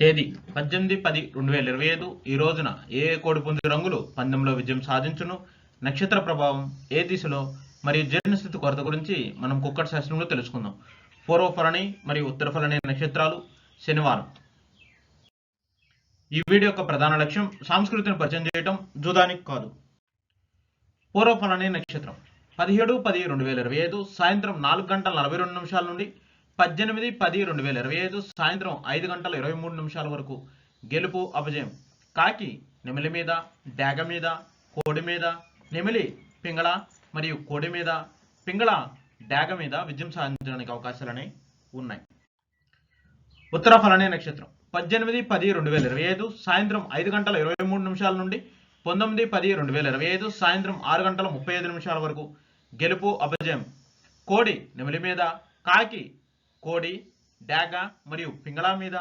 తేదీ పద్దెనిమిది పది రెండు వేల ఇరవై ఐదు. ఈ రోజున ఏ ఏ కోడిపుంజు రంగులు పందెంలో విజయం సాధించును? నక్షత్ర ప్రభావం ఏ దిశలో? మరియు జీర్ణస్థితి కొరత గురించి మనం కుక్కట శాస్త్రంలో తెలుసుకుందాం. పూర్వఫలని మరియు ఉత్తరఫలని నక్షత్రాలు శనివారం. ఈ వీడియో యొక్క ప్రధాన లక్ష్యం సంస్కృతిని పరిచయం చేయటం జూదానికి కాదు. పూర్వఫలని నక్షత్రం. పదిహేడు పది రెండు వేల ఇరవై ఐదు సాయంత్రం నాలుగు గంటల నలభై రెండు నిమిషాల నుండి పద్దెనిమిది పది రెండు వేల ఇరవై ఐదు సాయంత్రం ఐదు గంటల ఇరవై మూడు నిమిషాల వరకు గెలుపు అపజయం. కాకి నెమిలి మీద డాగ మీద కోడి మీద నెమిలి పింగళ మరియు కోడి మీద పింగళ డాగ మీద విజయం సాధించడానికి అవకాశాలని ఉన్నాయి. ఉత్తర ఫలనే నక్షత్రం. పద్దెనిమిది పది రెండు వేల ఇరవై ఐదు సాయంత్రం ఐదు గంటల ఇరవై మూడు నిమిషాల నుండి పంతొమ్మిది పది రెండు వేల ఇరవై ఐదు సాయంత్రం ఆరు గంటల ముప్పై ఐదు నిమిషాల వరకు గెలుపు అపజయం. కోడి నెమిలి మీద కాకి కోడి డాగ మరియు పింగళ మీద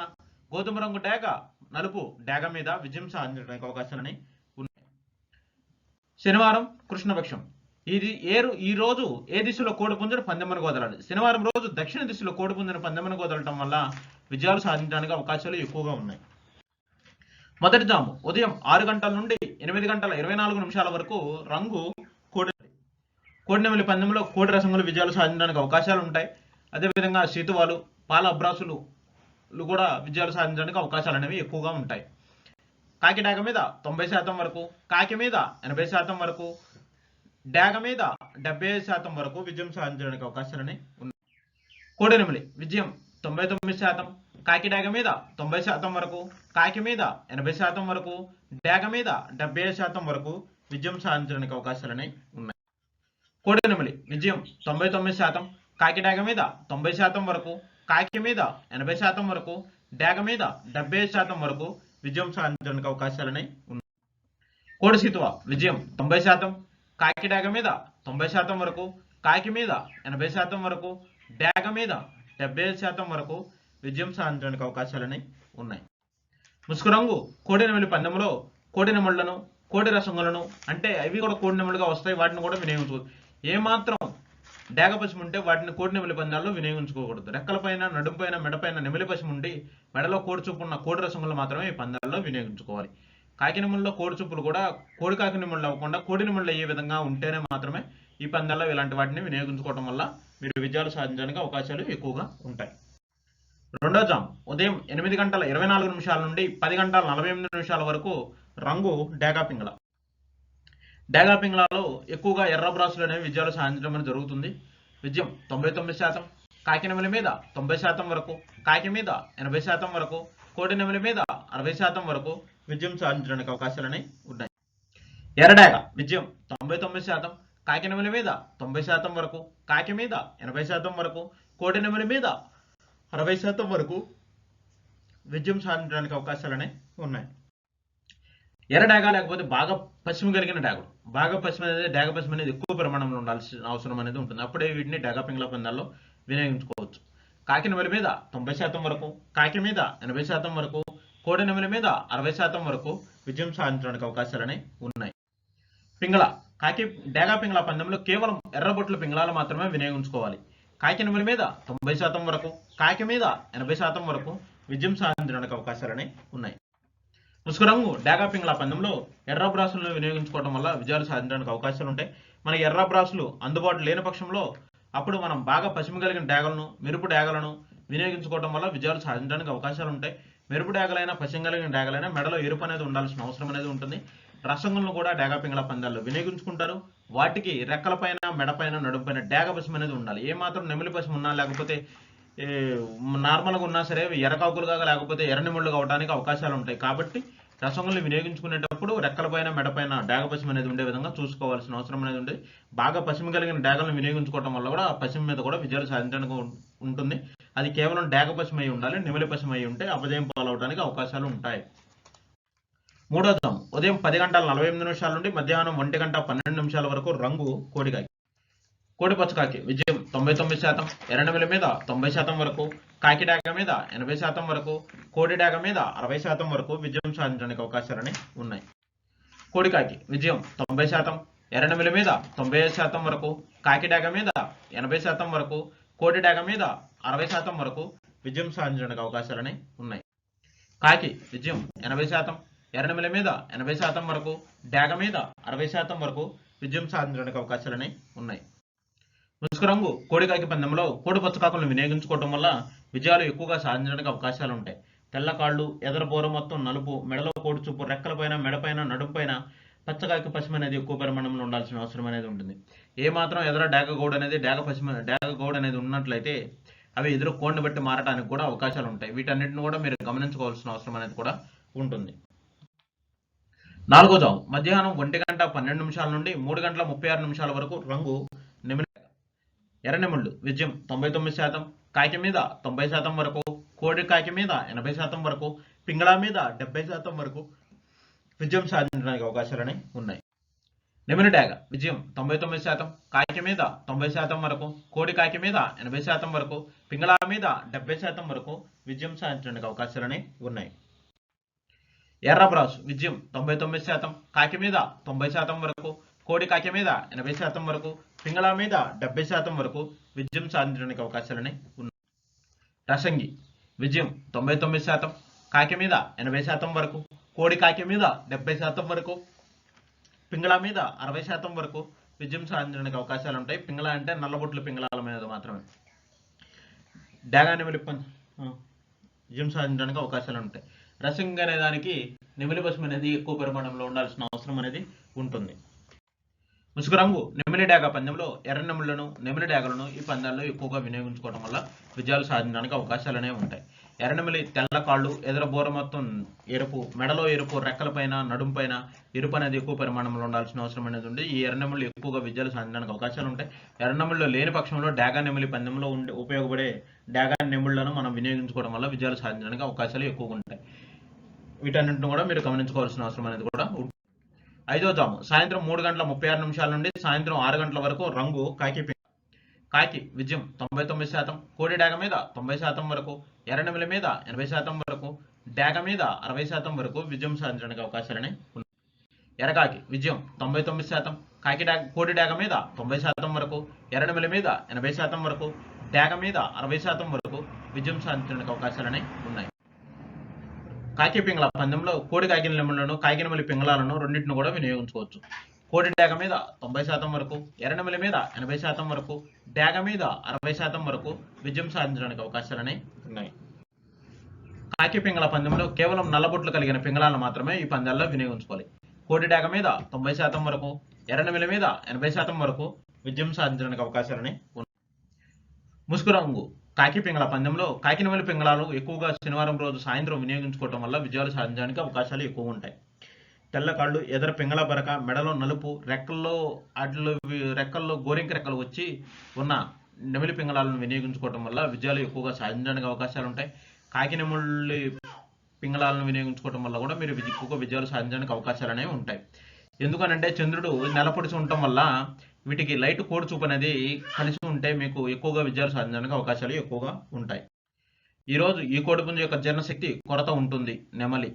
గోధుమ రంగు డాగ నలుపు డాగ మీద విజయం సాధించడానికి అవకాశాలని ఉన్నాయి. శనివారం కృష్ణపక్షం. ఇది ఏరు ఈ రోజు ఏ దిశలో కోడి పుంజను పందెమని వదలాలి శనివారం రోజు దక్షిణ దిశలో కోడి పుంజను పందెమని వదలటం వల్ల విజయాలు సాధించడానికి అవకాశాలు ఎక్కువగా ఉన్నాయి. మొదటి జాము ఉదయం ఆరు గంటల నుండి ఎనిమిది గంటల ఇరవై నాలుగు నిమిషాల వరకు రంగు కోడి. కోడినెమిలి పందెంలో కోడి రసములు విజయాలు సాధించడానికి అవకాశాలు ఉంటాయి. అదేవిధంగా సీతువాలు పాల అబ్రాసులు కూడా విజయాలు సాధించడానికి అవకాశాలు అనేవి ఎక్కువగా ఉంటాయి. కాకి డాగ మీద తొంభై శాతం వరకు కాకి మీద ఎనభై శాతం వరకు డాగ మీద డెబ్బై ఐదు శాతం వరకు విజయం సాధించడానికి అవకాశాలని ఉన్నాయి. కోడెనిమిలి విజయం తొంభై తొమ్మిది శాతం కాకి డాగ మీద తొంభై శాతం వరకు కాకి మీద ఎనభై శాతం వరకు డాగ మీద డెబ్బై ఐదు శాతం వరకు విజయం సాధించడానికి అవకాశాలని ఉన్నాయి. కోడెనిమిలి విజయం తొంభై తొమ్మిది శాతం కాకి డాగ మీద తొంభై శాతం వరకు కాకి మీద ఎనభై శాతం వరకు డాగ మీద డెబ్బై శాతం వరకు విజయం సాధించడానికి అవకాశాలని ఉన్నాయి. కోడిసీతువ విజయం తొంభై శాతం కాకి డాగ మీద తొంభై శాతం వరకు కాకి మీద ఎనభై శాతం వరకు డాగ మీద డెబ్బై శాతం వరకు విజయం సాధించడానికి అవకాశాలని ఉన్నాయి. ముసుగు రంగు కోడి నెమలి పందెంలో కోడి నెమళ్ళను కోడి రసంగులను అంటే అవి కూడా కోడి నెమలుగా వస్తాయి వాటిని కూడా వినియోగించుకోవచ్చు ఏమాత్రం డాగ పశువు ఉంటే వాటిని కోడి నెమలి పందాల్లో వినియోగించుకోకూడదు. రెక్కలపైన నడుంపైన మెడపైన నెమలి పశం ఉండి మెడలో కోడి చూపు ఉన్న కోడి రసములు మాత్రమే ఈ పందాల్లో వినియోగించుకోవాలి. కాకినిముళ్ళలో నెమల్లో కోడి చూపులు కూడా కోడి కాకి నెమళ్ళు అవ్వకుండా కోడి నెమళ్ళు అయ్యే విధంగా ఉంటేనే మాత్రమే ఈ పందాల్లో ఇలాంటి వాటిని వినియోగించుకోవడం వల్ల మీరు విజయాలు సాధించడానికి అవకాశాలు ఎక్కువగా ఉంటాయి. రెండో జామ్ ఉదయం ఎనిమిది గంటల ఇరవై నాలుగు నిమిషాల నుండి పది గంటల నలభై ఎనిమిది నిమిషాల వరకు రంగు డేగా పింగళ. డేగా ఎక్కువగా ఎర్ర బ్రాసులు అనేవి విజయాలు సాధించడం జరుగుతుంది. విజయం తొంభై తొమ్మిది శాతం కాకినెమల మీద తొంభై శాతం వరకు కాకి మీద ఎనభై శాతం వరకు కోటి నెమల మీద అరవై శాతం వరకు విజయం సాధించడానికి అవకాశాలని ఉన్నాయి. ఎర్రడాగ విజయం తొంభై తొమ్మిది శాతం కాకినెమల మీద తొంభై శాతం వరకు కాకి మీద ఎనభై శాతం వరకు కోటి నెమల మీద అరవై శాతం వరకు విజయం సాధించడానికి అవకాశాలనే ఉన్నాయి. ఎర్ర డాగా లేకపోతే బాగా పశ్చిమ కలిగిన డాగులు బాగా పశ్చిమ అనేది డాగ పశ్చిమ అనేది ఎక్కువ ప్రమాణంలో ఉండాల్సిన అవసరం అనేది ఉంటుంది. అప్పుడే వీటిని డాగా పింగళ పందాల్లో వినియోగించుకోవచ్చు. కాకి నెమలి మీద తొంభై శాతం వరకు కాకి మీద ఎనభై శాతం వరకు కోడి నెమలి మీద అరవై శాతం వరకు విజయం సాధించడానికి అవకాశాలని ఉన్నాయి. పింగళ కాకి డాగా పింగళ పందెంలో కేవలం ఎర్రబొట్ల పింగళాలు మాత్రమే వినియోగించుకోవాలి. కాకి నెమలి మీద తొంభై శాతం వరకు కాకి మీద ఎనభై శాతం వరకు విజయం సాధించడానికి అవకాశాలని ఉన్నాయి. ముసుగు రంగు డేగా పింగళ పందెంలో ఎర్ర బ్రాసులను వినియోగించుకోవడం వల్ల విజయాలు సాధించడానికి అవకాశాలు ఉంటాయి. మనకి ఎర్ర బ్రాసులు అందుబాటులో లేని పక్షంలో అప్పుడు మనం బాగా పశ్చిమ కలిగిన డాగలను మెరుపు డేగలను వినియోగించుకోవడం వల్ల విజయాలు సాధించడానికి అవకాశాలు ఉంటాయి. మెరుపు డాగలైనా పశ్చిమ కలిగిన డాగలైనా మెడలో ఎరుపు అనేది ఉండాల్సిన అవసరం అనేది ఉంటుంది. రసంగులను కూడా డేగా పింగళ పందాల్లో వినియోగించుకుంటారు. వాటికి రెక్కలపైన మెడపైన నడుంపైన డేగ పశ్చిమ అనేది ఉండాలి. ఏ మాత్రం నెమిలి పశ్చిమ ఉన్నా లేకపోతే నార్మల్గా ఉన్నా సరే ఎర్రకాకులుగా లేకపోతే ఎర్రనిముళ్ళుగా అవడానికి అవకాశాలు ఉంటాయి. కాబట్టి రసంగుల్ని వినియోగించుకునేటప్పుడు రెక్కలపైన మెడపైన డేగ పశ్చిమ అనేది ఉండే విధంగా చూసుకోవాల్సిన అవసరం అనేది ఉంది. బాగా పశ్చిమ కలిగిన డేగలను వినియోగించుకోవడం వల్ల కూడా ఆ పశ్చిమ మీద కూడా విజయాలు సాధించడానికి ఉంటుంది. అది కేవలం డేగ పశ్చిమ అయి ఉండాలి నిమలి పశ్చిమ అయి ఉంటే అపజయం పాలవడానికి అవకాశాలు ఉంటాయి. మూడో ఉదయం పది గంటల నలభై ఎనిమిది నిమిషాల నుండి మధ్యాహ్నం ఒంటి గంట పన్నెండు నిమిషాల వరకు రంగు కోడికాయ కోడిపచ్చకాకి విజయం తొంభై తొమ్మిది శాతం. ఎర్రనెమిలి మీద తొంభై శాతం వరకు. కాకి డాగ మీద ఎనభై శాతం వరకు. కోడి డాగ మీద అరవై శాతం వరకు విజయం సాధించడానికి అవకాశాలని ఉన్నాయి. కోడికాకి విజయం తొంభై శాతం. ఎర్రనెమిలి మీద తొంభై ఐదు శాతం వరకు. కాకి డాగ మీద ఎనభై శాతం వరకు. కోడి డాగ మీద అరవై శాతం వరకు విజయం సాధించడానికి అవకాశాలని ఉన్నాయి. కాకి. విజయం ఎనభై శాతం. ఎర్రనెమిల మీద ఎనభై శాతం వరకు. డాగ మీద అరవై శాతం వరకు విజయం సాధించడానికి అవకాశాలని ఉన్నాయి. ముసుగు రంగు కోడికాకి పందెంలో కోడి పచ్చకాకులను వినియోగించుకోవడం వల్ల విజయాలు ఎక్కువగా సాధించడానికి అవకాశాలు ఉంటాయి. తెల్ల కాళ్ళు ఎదర మొత్తం నలుపు మెడలో కోడి చూపు రెక్కలపైన మెడపైన నడుంపైన పచ్చకాకి పశ్చిమ అనేది ఎక్కువ పరిమాణంలో ఉండాల్సిన అవసరం అనేది ఉంటుంది. ఏ మాత్రం ఎదర డేగ గౌడ్ అనేది డేగ పశ్చిమ డేగ గౌడ్ అనేది ఉన్నట్లయితే అవి ఎదురు కోడిని బట్టి మారడానికి కూడా అవకాశాలు ఉంటాయి. వీటన్నిటిని కూడా మీరు గమనించుకోవాల్సిన అవసరం అనేది కూడా ఉంటుంది. నాలుగో జాము. మధ్యాహ్నం ఒంటి గంట పన్నెండు నిమిషాల నుండి మూడు గంటల ముప్పై ఆరు నిమిషాల వరకు రంగు ఎర్రనెముళ్ళు విజయం తొంభై తొమ్మిది శాతం కాకి మీద తొంభై శాతం వరకు కోడి కాకి మీద ఎనభై శాతం వరకు పింగళా మీద డెబ్బై శాతం వరకు విజయం సాధించడానికి అవకాశాలని ఉన్నాయి. నెమిలి డాగ విజయం తొంభై తొమ్మిది శాతం కాకి మీద తొంభై శాతం వరకు కోడి కాకి మీద ఎనభై శాతం వరకు పింగళా మీద డెబ్బై శాతం వరకు విజయం సాధించడానికి అవకాశాలని ఉన్నాయి. ఎర్రబ్రాసు విజయం తొంభై తొమ్మిది శాతం కాకి మీద తొంభై శాతం వరకు కోడి కాకి మీద ఎనభై శాతం వరకు పింగళ మీద డెబ్బై శాతం వరకు విజయం సాధించడానికి అవకాశాలని ఉన్నాయి. రసంగి విజయం తొంభై తొమ్మిది శాతం కాకి మీద ఎనభై శాతం వరకు కోడి కాకి మీద డెబ్బై శాతం వరకు పింగళ మీద అరవై శాతం వరకు విజయం సాధించడానికి అవకాశాలు ఉంటాయి. పింగళ అంటే నల్లబొట్లు పింగళాల మీద మాత్రమే. డాగా నెమిలి విజయం సాధించడానికి అవకాశాలు ఉంటాయి. రసింగ్ అనే దానికి నెమిలి పసుపు అనేది ఎక్కువ పరిమాణంలో ఉండాల్సిన అవసరం అనేది ఉంటుంది. ముసుగురంగు నెమిలి డాగ పందెంలో ఎర్ర నెమిళ్ళను నెమిలి డాగలను ఈ పందాల్లో ఎక్కువగా వినియోగించుకోవడం వల్ల విజయాలు సాధించడానికి అవకాశాలు అనేవి ఉంటాయి ఎర్రనెమిలి తెల్ల కాళ్ళు ఎదుర బోర మొత్తం ఎరుపు మెడలో ఎరుపు రెక్కలపైన నడుంపైన ఎరుపు అనేది ఎక్కువ పరిమాణంలో ఉండాల్సిన అవసరం అనేది ఉంది. ఈ ఎర్రనెమిళ్ళు ఎక్కువగా విజయాలు సాధించడానికి అవకాశాలు ఉంటాయి. ఎర్రనెమిళ్ళు లేని పక్షంలో డాగా నెమిలి పందెంలో ఉండే ఉపయోగపడే డాగా నెమిళ్ళను మనం వినియోగించుకోవడం వల్ల విజయాలు సాధించడానికి అవకాశాలు ఎక్కువగా ఉంటాయి. వీటన్నింటిని కూడా మీరు గమనించుకోవాల్సిన అవసరం అనేది కూడా ఐదో జాము. సాయంత్రం మూడు గంటల ముప్పై ఆరు నిమిషాల నుండి సాయంత్రం ఆరు గంటల వరకు రంగు కాకి కాకి విజయం తొంభై తొమ్మిది శాతం. కోడి డాగ మీద తొంభై శాతం వరకు ఎర్రనెమిలి మీద ఎనభై శాతం వరకు డాగ మీద అరవై శాతం వరకు విజయం సాధించడానికి అవకాశాలని ఉన్నాయి. ఎర్రకాకి విజయం తొంభై తొమ్మిది శాతం. కాకి డాగ కోడి డాగ మీద తొంభై శాతం వరకు ఎర్రనెమిలి మీద ఎనభై శాతం వరకు డాగ మీద అరవై శాతం వరకు విజయం సాధించడానికి అవకాశాలని ఉన్నాయి. కాకి పింగళ పందెంలో కోడి కాకిన నెమలను కాకినమలి పింగళాలను రెండింటిని కూడా వినియోగించుకోవచ్చు. కోడి డేగ మీద తొంభై శాతం వరకు ఎర్రనెమలి మీద ఎనభై శాతం వరకు డేగ మీద అరవై శాతం వరకు విజయం సాధించడానికి అవకాశాలని ఉన్నాయి. కాకి పింగళ పందెంలో కేవలం నల్లబొట్లు కలిగిన పింగళాలను మాత్రమే ఈ పందాల్లో వినియోగించుకోవాలి. కోడి డేగ మీద తొంభై శాతం వరకు ఎర్రనెమలి మీద ఎనభై శాతం వరకు విజయం సాధించడానికి అవకాశాలని ఉన్నాయి. ముసుగు రంగు కాకి పింగళ పందెంలో కాకినవెలి పింగళాలు ఎక్కువగా శనివారం రోజు సాయంత్రం వినియోగించుకోవటం వల్ల విజయాలు సాధించడానికి అవకాశాలు ఎక్కువ ఉంటాయి. తెల్ల కాళ్ళు ఎదర పింగళ బరక మెడలో నలుపు రెక్కల్లో అడ్లు రెక్కల్లో గోరింక రెక్కలు వచ్చి ఉన్న నెమిలి పింగళాలను వినియోగించుకోవటం వల్ల విజయాలు ఎక్కువగా సాధించడానికి అవకాశాలు ఉంటాయి. కాకినెముళ్ళి పింగళాలను వినియోగించుకోవటం వల్ల కూడా మీరు ఎక్కువగా విజయాలు సాధించడానికి అవకాశాలు అనేవి ఉంటాయి. ఎందుకనంటే చంద్రుడు నెలపొడిచి ఉండటం వల్ల వీటికి లైట్ కోడ్ చూపు అనేది కలిసి ఉంటే మీకు ఎక్కువగా విజయాలు సాధించడానికి అవకాశాలు ఎక్కువగా ఉంటాయి. ఈరోజు ఈ కోడిపుంజు యొక్క జీర్ణశక్తి కొరత ఉంటుంది నెమలి.